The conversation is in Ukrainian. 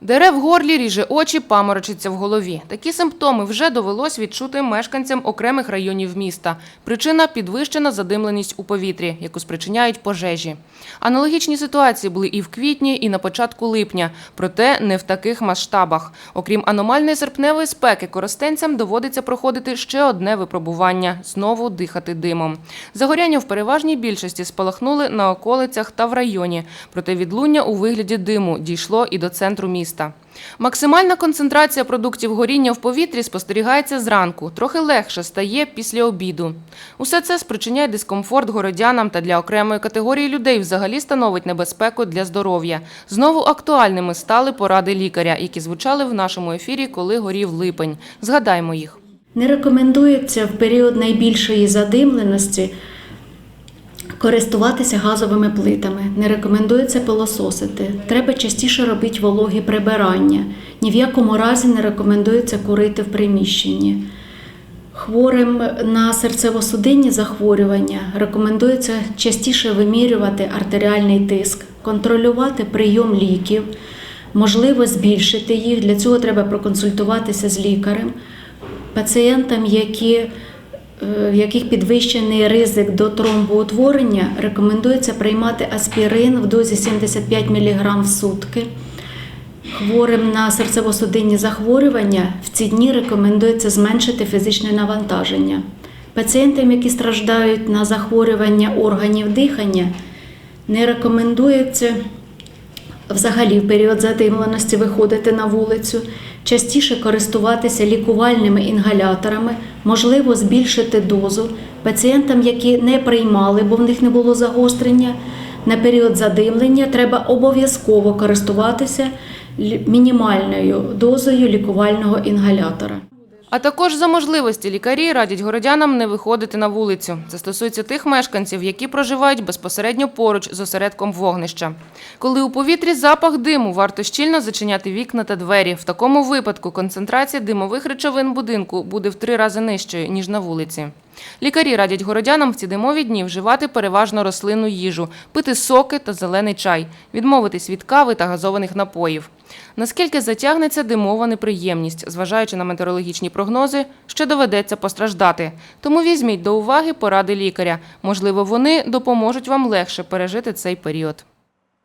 Дере в горлі, ріже очі, паморочиться в голові. Такі симптоми вже довелось відчути мешканцям окремих районів міста. Причина – підвищена задимленість у повітрі, яку спричиняють пожежі. Аналогічні ситуації були і в квітні, і на початку липня, проте не в таких масштабах. Окрім аномальної серпневої спеки, коростенцям доводиться проходити ще одне випробування – знову дихати димом. Загоряння в переважній більшості спалахнули на околицях та в районі, проте відлуння у вигляді диму дійшло і до центру міста. Максимальна концентрація продуктів горіння в повітрі спостерігається зранку, трохи легше стає після обіду. Усе це спричиняє дискомфорт городянам та для окремої категорії людей взагалі становить небезпеку для здоров'я. Знову актуальними стали поради лікаря, які звучали в нашому ефірі, коли горів липень. Згадаймо їх. Не рекомендується в період найбільшої задимленості користуватися газовими плитами. Не рекомендується пилососити. Треба частіше робити вологі прибирання. Ні в якому разі не рекомендується курити в приміщенні. Хворим на серцево-судинні захворювання рекомендується частіше вимірювати артеріальний тиск, контролювати прийом ліків, можливо збільшити їх. Для цього треба проконсультуватися з лікарем. Пацієнтам, які, в яких підвищений ризик до тромбоутворення, рекомендується приймати аспірин в дозі 75 мг в сутки. Хворим на серцево-судинні захворювання в ці дні рекомендується зменшити фізичне навантаження. Пацієнтам, які страждають на захворювання органів дихання, не рекомендується взагалі в період задимленості виходити на вулицю, частіше користуватися лікувальними інгаляторами, можливо, збільшити дозу. Пацієнтам, які не приймали, бо в них не було загострення, на період задимлення треба обов'язково користуватися мінімальною дозою лікувального інгалятора. А також за можливості лікарі радять городянам не виходити на вулицю. Це стосується тих мешканців, які проживають безпосередньо поруч з осередком вогнища. Коли у повітрі запах диму, варто щільно зачиняти вікна та двері. В такому випадку концентрація димових речовин будинку буде в три рази нижчою, ніж на вулиці. Лікарі радять городянам в ці димові дні вживати переважно рослинну їжу, пити соки та зелений чай, відмовитись від кави та газованих напоїв. Наскільки затягнеться димова неприємність, зважаючи на метеорологічні прогнози, ще доведеться постраждати. Тому візьміть до уваги поради лікаря. Можливо, вони допоможуть вам легше пережити цей період.